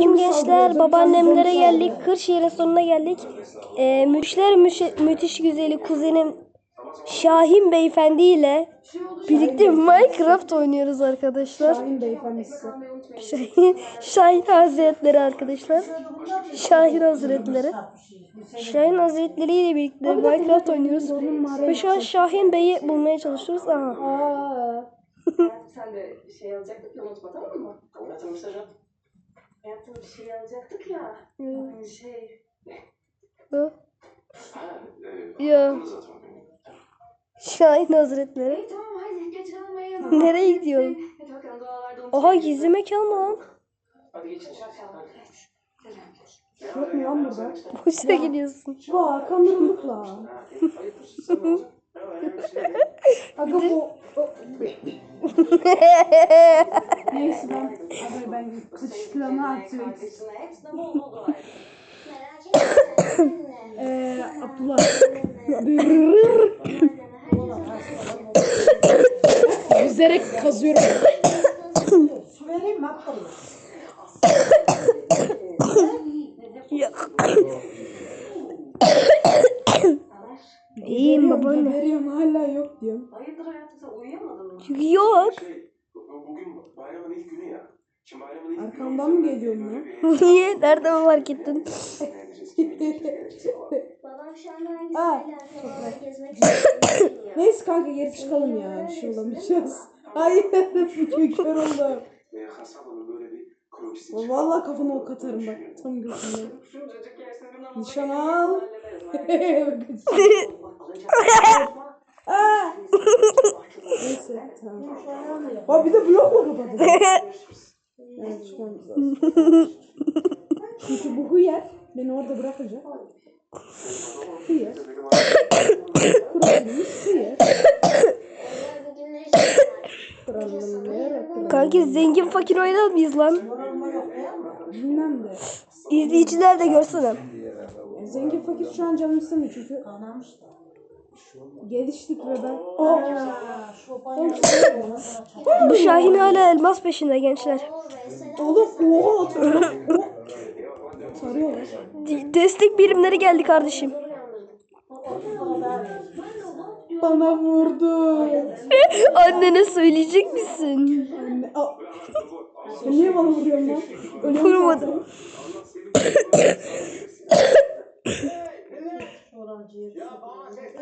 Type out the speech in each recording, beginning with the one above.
Selamünaleyküm gençler. Babaannemlere geldik. Kırşehir'in sonuna geldik. Ee, müşler müş- müthiş güzeli kuzenim Şahin Beyefendi ile birlikte Minecraft oynuyoruz arkadaşlar. Şahin beyefendisi. Şahin, Şahin Hazretleri arkadaşlar. Şahin Hazretleri. Şahin Hazretleri ile birlikte Minecraft oynuyoruz. Ve şu an Şahin Bey'i bulmaya çalışıyoruz. Aha. Sen de şey alacaktık ya unutma tamam mı? Kabul etmiş hocam. Hayatım bir şey alacaktık ya. Hmm. Şey. Hı? E, Ya. Şahin Hazretleri. İyi tamam hadi geç almaya. Nereye gidiyorum? Hadi bakalım dualarda Oha gizli mekan mı lan? Hadi geçin. Mu lan burada? Boşuna gidiyorsun. Ne bir şey değil. Aga bu... o- Neyse ben... Aga ben kış planı atıyorum. Eee Abdullah. Yüzerek kazıyorum. Su vereyim mi Abdullah? Yok. İyiyim babaanne. Veriyorum hala yok diyorum. Hayırdır hayatım sen uyuyamadın mı? Yok. Şey, bu- bugün bayramın ilk günü ya. Şimdi bayramın ilk günü. Arkamdan mı geliyorsun lan? Niye? Nerede mi fark ettin? Babam şu anda hangi Aa. gezmek. Neyse kanka geri çıkalım ya. Bir şey olamayacağız. Hayır. Kör oldum. Ve Hasan'ın böyle bir krokisi çıktı. Vallahi kafama ok atarım bak. Tam. Şuncacık yersin namaza Nişan al. Neyse tamam. Aa bir de blokla kapadım. Evet çıkmamız lazım. Çünkü bu hıyar beni orada bırakacak. Hıyar. Kuralımız hıyar. Kanki zengin fakir oynar mıyız lan? Bilmem de. İzleyiciler de görsene. Zengin fakir şu an canım istemiyor çünkü. Geliştik ve ben. Bu Şahin hala elmas peşinde gençler. Oğlum oha atıyor. Sarıyorlar. Destek birimleri geldi kardeşim. Bana vurdu. Annene söyleyecek misin? Anne. Sen niye bana vuruyorsun lan? Ölüyorum Vurmadım.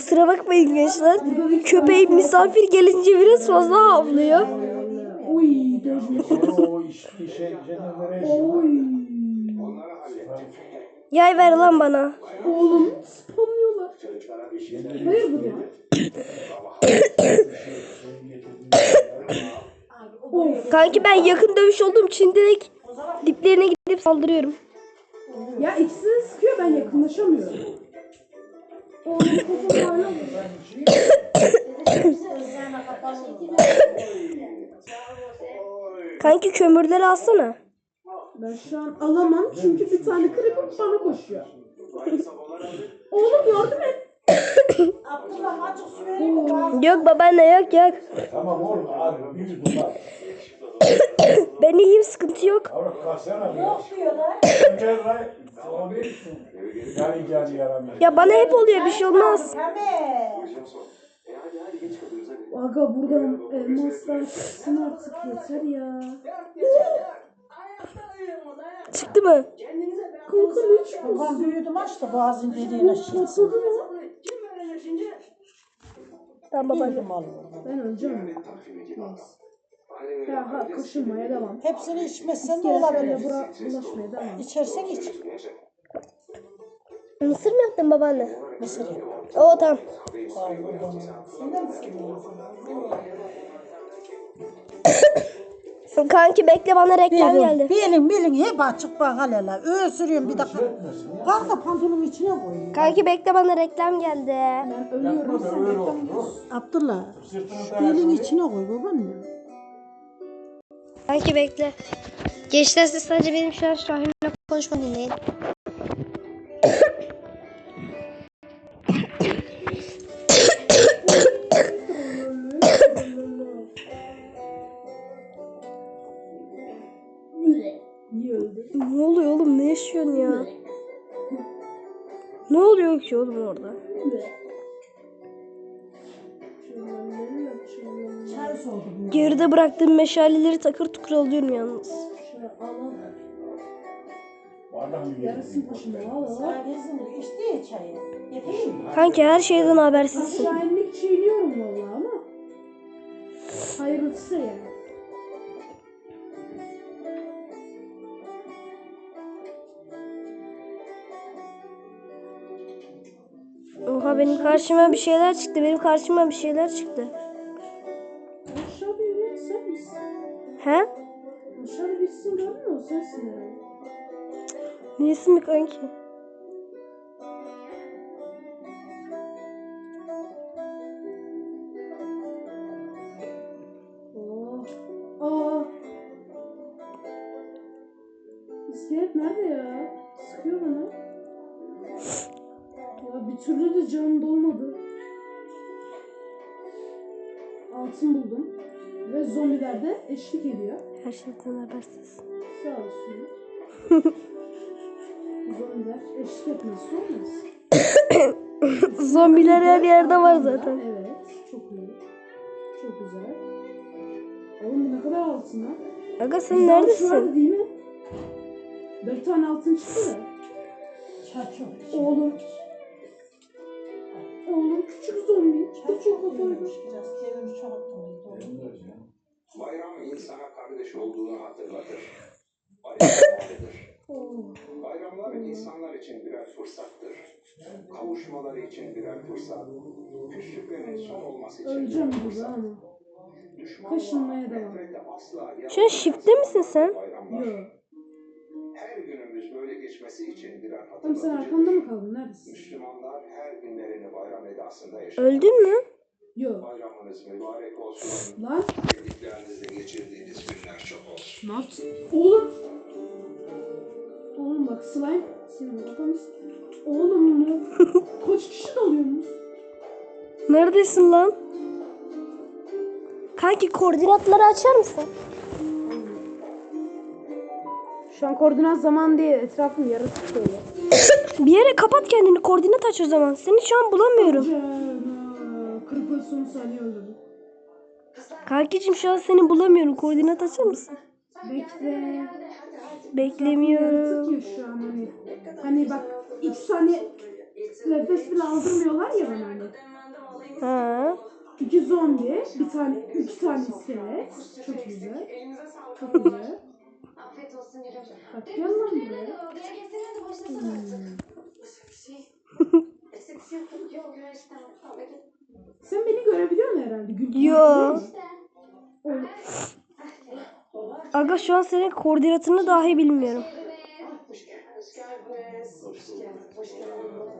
Kusura bakmayın gençler. Köpeğim misafir gelince biraz fazla havlıyor. Uy. Yay ver lan bana. Oğlum spamlıyorlar. Hayır bu. Kanki ben yakın dövüş olduğum için direkt diplerine gidip saldırıyorum. Ya ikisi de sıkıyor ben yakınlaşamıyorum. Kanki kömürleri alsana. Ben şu an alamam çünkü bir tane creeper bana koşuyor. Oğlum yardım et. Abdullah açık su vereyim mi? Bazı Yok babaanne yok yok. Tamam oğlum abi büyük bunlar. Ben iyiyim sıkıntı yok. Avrat kalksana bir. yok diyorlar. Gel lan. Ya bana hep oluyor bir şey olmaz. E. Aga buradan elmaslar çıksın artık yeter ya. Çıktı mı? Kanka ne çıkıyor? Babam büyüdüm açtı boğazın deliğine şey. Tamam oğlum. Ben öleceğim. Gibi. Ya ha koşulmaya devam. Hepsini içmezsen de olabilir. bura ulaşmaya devam. İçersen iç. Mısır mı yaptın babaanne? Mısır yap. Oo tamam. Sen de mısır yiyorsun? Kanki bekle bana reklam geldi. Bilin bilin hep açık bak hele. Öksürüyorum bir dakika. Kanka pantolonun içine koy. Kanki bekle bana reklam geldi. Ben ölüyorum. Sen Öyle reklam. Abdullah. Belin içine koy babaannem. Kanki bekle. Gençler siz sadece benim şu an Şahin'le konuşma dinleyin. Ne oluyor oğlum? Ne yaşıyorsun ya? Ne oluyor ki oğlum orada? Geride bıraktığım meşaleleri takır tukur alıyorum yalnız. Kanki her şeyden habersizsin. Şahinlik çiğniyorum valla ama. Hayırlısı yani. Oha benim karşıma bir şeyler çıktı. Benim karşıma bir şeyler çıktı. He? Gördün mü? O sensin herhalde. Neyisi mi kanki? Aa. İskelet nerede ya? Sıkıyor bana. Ya bir türlü de canım dolmadı. Altın buldum. Ve zombiler de eşlik ediyor. Her şeyden habersiz. Sağ olsun. Zombiler eşlik etmezse olmaz. Zombiler her yerde var zaten. Evet. Çok iyi. Çok güzel. Oğlum ne kadar altın lan? Aga sen Bizde altın neredesin? değil mi? Dört tane altın çıktı da. Oğlum. Oğlum küçük zombi. Çok çok kafayı. Biraz kendimi çok attım. Bayram insana kardeş olduğunu hatırlatır. Bayramlardır. Bayramlar insanlar için birer fırsattır. Kavuşmaları için birer fırsat. Küslüklerin son olması için Öleceğim birer burada fırsat. Düşmanla, Kaşınmaya devam. asla Şu an shift'te misin sen? Bayramlar. Yok. Her günümüz böyle geçmesi için birer Oğlum sen hatırlatıcıdır. arkamda mı kaldın? Neredesin? Müslümanlar her günlerini bayram edasında yaşar. Öldün mü? Yok. Bayramınız mübarek olsun. Lan. Sevdiklerinizle geçirdiğiniz günler çok olsun. Ne yaptın? Oğlum. Oğlum bak slime. Senin kafamız. Oğlum ne? Kaç kişi dalıyorsunuz? Neredesin lan? Kanki koordinatları açar mısın? Şu an koordinat zaman değil. Etrafım yaratık böyle. Bir yere kapat kendini koordinat aç o zaman. Seni şu an bulamıyorum. Canım. Gol son saniye öldürdüm. Kankicim şu an seni bulamıyorum. Koordinat açar mısın? Bekle. Beklemiyorum. Ya şu an hani. Hani bak 3 saniye nefes bile aldırmıyorlar ya bana hani. Ha. İki zombi, bir tane, üç tane iskelet. Çok güzel. Çok güzel. Afiyet olsun gülüm. Bak gel lan buraya. Bir Sen beni görebiliyor musun herhalde? Gül Yo. Aga şu an senin koordinatını dahi bilmiyorum.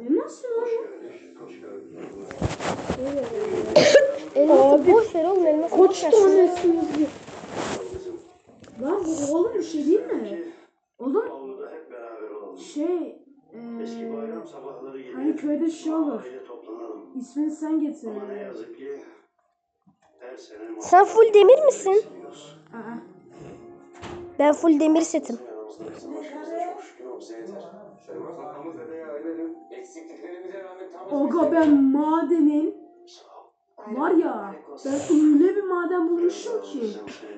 E nasıl lan? Elması boş ver oğlum elması boş Koç ver. yazıyor. Lan bu oğlum bir şey değil mi? Oğlum şey... Eski Eee... bayram sabahları gelir. Hani köyde şey olur. İsmini sen getir. Ama ne yazık ki her sene Sen full demir misin? Aa, Ben full demir setim. Yanımızda bizim başımızda çok şükür o bize yeter. Şerif arkamızda da ya ailenin eksikliklerimize rağmen tam Aga ben madenin var ya ben öyle bir maden bulmuşum ki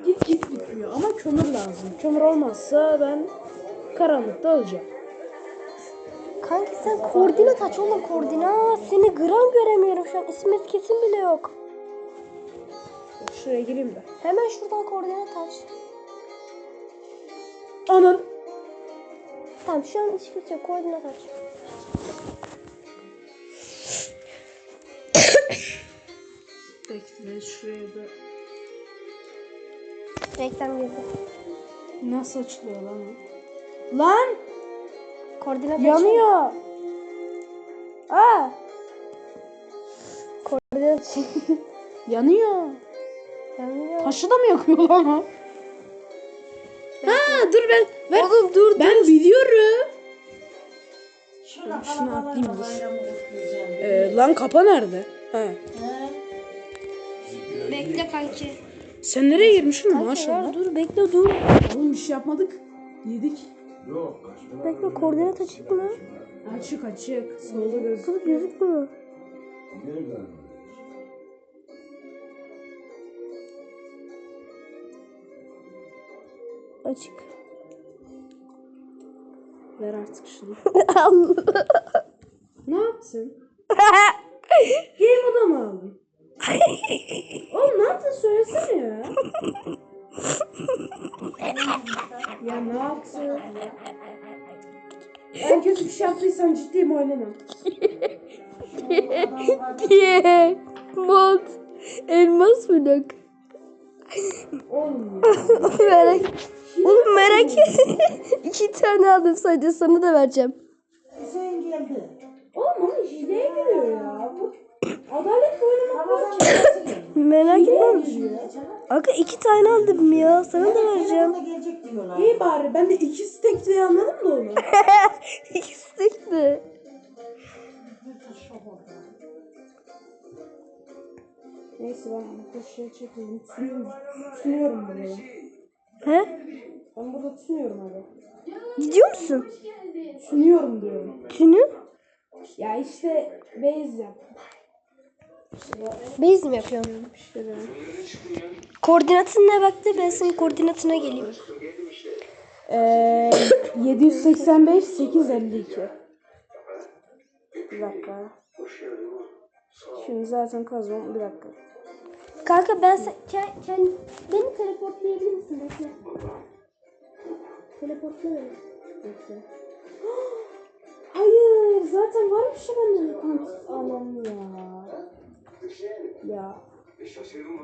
git git bitmiyor ama kömür lazım. Kömür olmazsa ben karanlıkta öleceğim. Kanki sen koordinat aç oğlum koordinat. Seni gram göremiyorum şu an. İsmet kesin bile yok. Şuraya gireyim de. Hemen şuradan koordinat aç. Anan. Tamam şu an hiç kimse yok. Koordinat aç. Bekle şuraya da. Reklam girdi. Nasıl açılıyor lan o? Lan Koordinat yanıyor. Aa Koordinat yanıyor. Yanıyor. Taşı da mı yakıyor lan o? Ha dur ben ver. Oğlum dur Ben biliyorum. Şuna Şunu atlayayım dur. kutlayacağım. Ee, lan kapa nerede? He. He? Bekle kanki. Sen nereye girmişsin maşallah? dur bekle dur. Oğlum bir şey yapmadık. Yedik. Bekle koordinat açık mı? Açık açık. Solda gözüküyor. Kız gözükmüyor. Nereden? Açık. Ver artık şunu. Ne yaptın? Game moda mı aldın? Oğlum ne yaptın söylesene ya. ya ne yaptın? En kötü bir şey yaptıysan ciddiyim oynamam. Diye. Mod. Elmas. Oğlum ya. merak. Oğlum merak et. İki tane aldım sadece sana da vereceğim. Hüseyin geldi. Oğlum ama hileye giriyor ya. Bu adalet oynamak. Merak etme. Aga iki tane aldım ya. Sana da vereceğim. İyi bari ben de ikisi tek diye anladım da onu. İkisi tekti. Neyse ben bu koşuya çekeyim. Tutuyorum, tutuyorum buraya. He? Ben burada tutuyorum abi. Gidiyor musun? Tutuyorum diyorum. Tünü? Ya işte base yap. Base mi yapıyorum? İşte ben. Koordinatın ne baktı? Ben senin koordinatına geleyim. Ee, 785 852. Bir dakika. Şimdi zaten kazmam. Bir dakika. Kanka ben sen, kend, kend, beni teleportlayabilir misin? Bekle. Teleportla beni. Bekle. Hayır zaten varmış ya kant anam ya. Ya.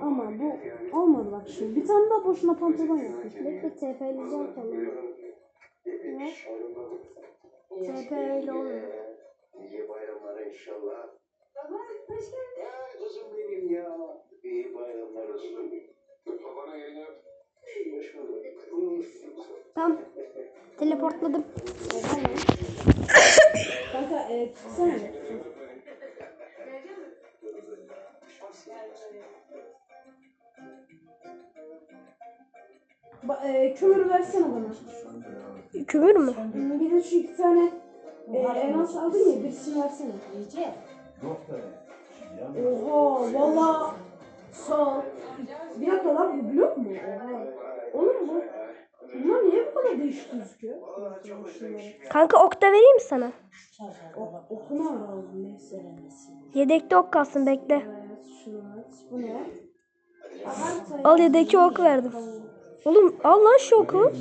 Ama bu olmadı bak şimdi. Bir tane daha boşuna pantolon yapmış. Bekle TP'leyeceğim kendimi. Ne? TP olmuyor. İyi bayramlar inşallah. Ya kızım benim ya. İyi bayramlar olsun. Babana yayın yap. Hoş bulduk. Tamam. Teleportladım. Kanka e, tutsana. Ba e, kömür versene bana. Kömür mü? Bir de şu iki tane e, elmas aldın ya birisini versene. Da. Oha valla sağ ol. Bir dakika lan bu blok mu? Oha. Oğlum bu. Bunlar niye bu kadar değişik gözüküyor? Kanka ok da vereyim mi sana? Ok, okunu aralım neyse. Yedekte ok kalsın bekle. Evet şunu aç. Bu ne? Al yedeki ok verdim. Oğlum al lan şu oku.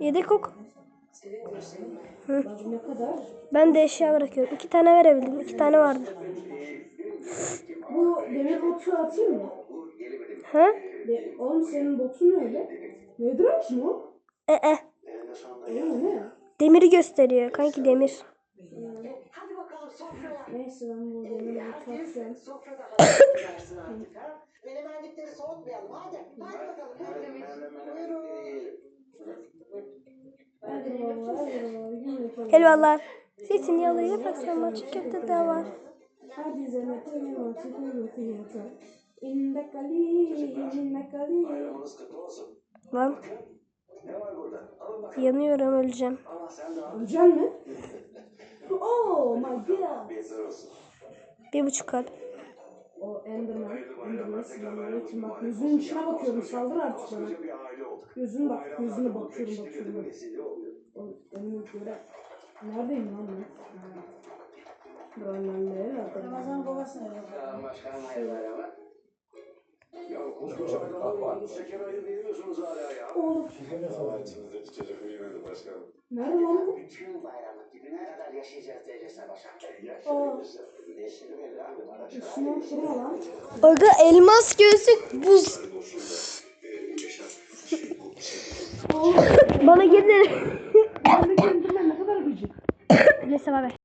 Yedek ok. Kadar? Ben de eşya bırakıyorum. İki tane verebildim. İki tane vardı. Bu demir botu atayım mı? Ha? De, oğlum senin botun öyle? Nedir ki o? E e. Öyle mi? Demiri gösteriyor. Kanki demir. Sofraya. Neyse ben bu demir botu atıyorum. Sofrada hazırlayacaksın artık ha. Soğutmayalım hadi. Hadi bakalım. Hadi. Helvalar. Zeytinyağı yalayıp akşam açık köfte de var. Hadi zeynep benim artık uyutu yeter. İnne kali, inne kali. Bayramınız kutlu olsun. Lan yanıyorum öleceğim. Allah sen de al. Öleceksin mi? Oh my god. Bir buçuk kalp. O Enderman. Enderman selamünaleyküm. Bak gözünün içine bakıyorum. Saldır artık bana. Gözün bak. Gözüne bakıyorum bakıyorum. Oğlum önüme göre. Neredeyim lan ben? Buralarla ya. Ramazan babası geldi. Ya koskoca bir aile olduk. Şeker ayı veriyorsunuz hala ya. Oğlum. Allah içimizdeki çocuk uyumadı başkanım. Nerede lan bu? Bütün kadar yaşayacağız. Neşeli mi lan? Lan. Aga elmas gözlük buz. Bana gelir. Buradaki Enderman ne kadar gıcık. Neyse bay.